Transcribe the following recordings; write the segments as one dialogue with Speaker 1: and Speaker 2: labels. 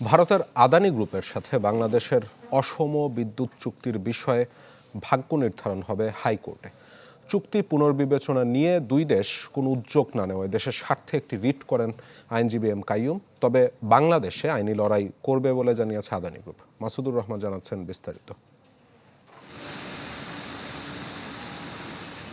Speaker 1: ভারতের আদানি গ্রুপের সাথে বাংলাদেশের অসম বিদ্যুৎ চুক্তির বিষয়ে ভাগ্য নির্ধারণ হবে হাইকোর্টে। চুক্তি পুনর্বিবেচনা নিয়ে দুই দেশ কোনো উদ্যোগ না নেওয়ায় দেশের স্বার্থে একটি রিট করেন আইনজীবী এম কাইয়ুম। তবে বাংলাদেশে আইনি লড়াই করবে বলে জানিয়েছে আদানি গ্রুপ। মাসুদুর রহমান জানাচ্ছেন বিস্তারিত।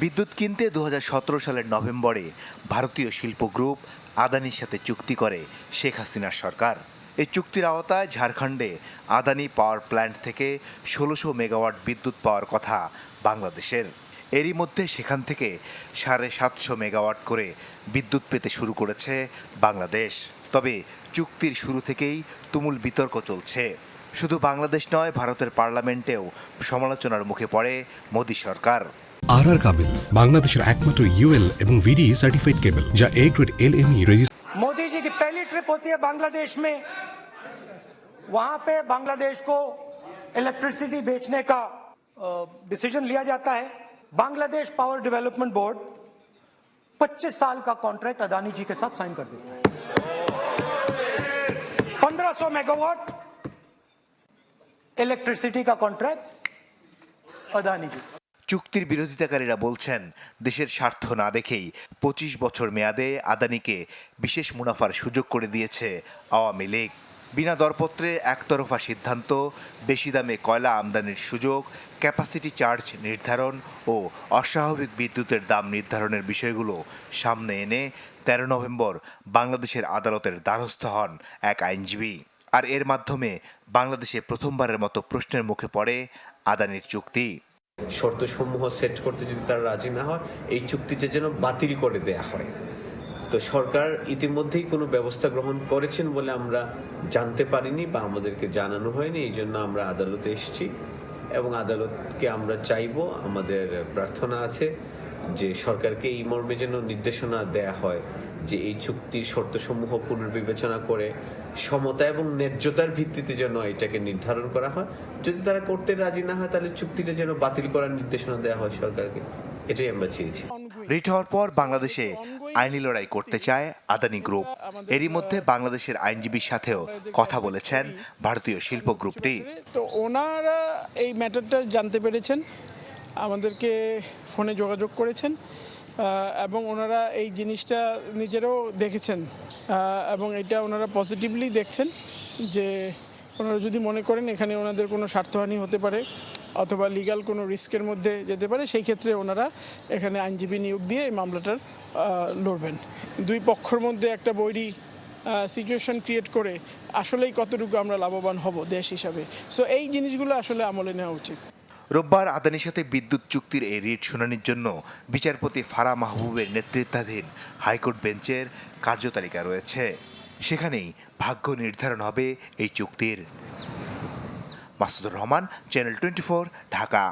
Speaker 2: বিদ্যুৎ কিনতে দু হাজার সতেরো সালের নভেম্বরে ভারতীয় শিল্প গ্রুপ আদানির সাথে চুক্তি করে শেখ হাসিনার সরকার। এই চুক্তির আওতায় ঝাড়খণ্ডে আদানি পাওয়ার প্ল্যান্ট থেকে ষোলোশো মেগাওয়াট বিদ্যুৎ পাওয়ার কথা বাংলাদেশের এরই মধ্যে সেখান থেকে সাড়ে সাতশো মেগাওয়াট করে বিদ্যুৎ পেতে শুরু করেছে বাংলাদেশ তবে চুক্তির শুরু থেকেই তুমুল বিতর্ক চলছে শুধু বাংলাদেশ নয় ভারতের পার্লামেন্টেও সমালোচনার মুখে পড়ে মোদী সরকার
Speaker 3: আর আর কাবিল বাংলাদেশের একমাত্র ইউএল এবং ভিডি সার্টিফাইড কেবল যা A grade L M E
Speaker 4: Modi ji की पहली ट्रिप होती है बांग्लादेश में वहां पे बांग्लादेश को इलेक्ट्रिसिटी बेचने का डिसीजन लिया जाता है बांग्लादेश पावर डेवलपमेंट बोर्ड 25 साल का कॉन्ट्रैक्ट अदानी जी के साथ साइन कर देता है 1500 मेगावाट इलेक्ट्रिसिटी का कॉन्ट्रैक्ट अदानी जी
Speaker 2: চুক্তির বিরোধিতাকারীরা বলছেন দেশের স্বার্থ না দেখেই পঁচিশ বছর মেয়াদে আদানিকে বিশেষ মুনাফার সুযোগ করে দিয়েছে আওয়ামী লীগ বিনা দরপত্রে একতরফা সিদ্ধান্ত, বেশি দামে কয়লা আমদানির সুযোগ ক্যাপাসিটি চার্জ নির্ধারণ ও অস্বাভাবিক বিদ্যুতের দাম নির্ধারণের বিষয়গুলো সামনে এনে তেরো নভেম্বর বাংলাদেশের আদালতের দ্বারস্থ হন এক আইনজীবী। আর এর মাধ্যমে বাংলাদেশে প্রথমবারের মতো প্রশ্নের মুখে পড়ে আদানির চুক্তি।
Speaker 5: শর্তসমূহ সেট করতে যদি তারা রাজি না হয়, এই চুক্তিটা যেন বাতিল করে দেয়া হয়। তো সরকার ইতিমধ্যেই কোনো ব্যবস্থা গ্রহণ করেছেন বলে আমরা জানতে পারিনি বা আমাদেরকে জানানো হয়নি, এই জন্য আমরা আদালতে এসেছি। এবং আদালতকে আমরা চাইব, আমাদের প্রার্থনা আছে যে সরকারকে এই মর্মে যেন নির্দেশনা দেয়া হয় যে এই চুক্তির শর্তসমূহ পুনর্বিবেচনা করে সমতা এবং ন্যায্যতার ভিত্তিতে যেন এটাকে নির্ধারণ করা হয়। যদি তারা করতে রাজি না হয়, তাহলে চুক্তিটা যেন বাতিল করার নির্দেশনা দেওয়া হয় সরকারকে। এটাই আমরা চেয়েছি।
Speaker 2: রিট হওয়ার পর বাংলাদেশে আইনি লড়াই করতে চায় আদানি গ্রুপ। এরই মধ্যে বাংলাদেশের আইনজীবীর সাথেও কথা বলেছেন ভারতীয় শিল্প গ্রুপটি।
Speaker 6: তো ওনারা এই ম্যাটারটা জানতে পেরেছেন, আমাদেরকে ফোনে যোগাযোগ করেছেন এবং ওনারা এই জিনিসটা নিজেরাও দেখেছেন এবং এটা ওনারা পজিটিভলি দেখছেন যে ওনারা যদি মনে করেন এখানে ওনাদের কোনো স্বার্থহানি হতে পারে, অথবা লিগ্যাল কোনো রিস্কের মধ্যে যেতে পারে, সেই ক্ষেত্রে ওনারা এখানে আইনজীবী নিয়োগ দিয়ে এই মামলাটার লড়বেন। দুই পক্ষের মধ্যে একটা বৈরী সিচুয়েশন ক্রিয়েট করে আসলেই কতটুকু আমরা লাভবান হব দেশ হিসাবে। সো এই জিনিসগুলো আসলে আমলে নেওয়া উচিত।
Speaker 2: রোববার আদানির সাথে বিদ্যুৎ চুক্তির এই রিট শুনানির জন্য বিচারপতি ফারা মাহবুবের নেতৃত্বাধীন হাইকোর্ট বেঞ্চের কার্যতালিকা রয়েছে। সেখানেই ভাগ্য নির্ধারণ হবে এই চুক্তির। Masudur Rahman channel twenty Dhaka.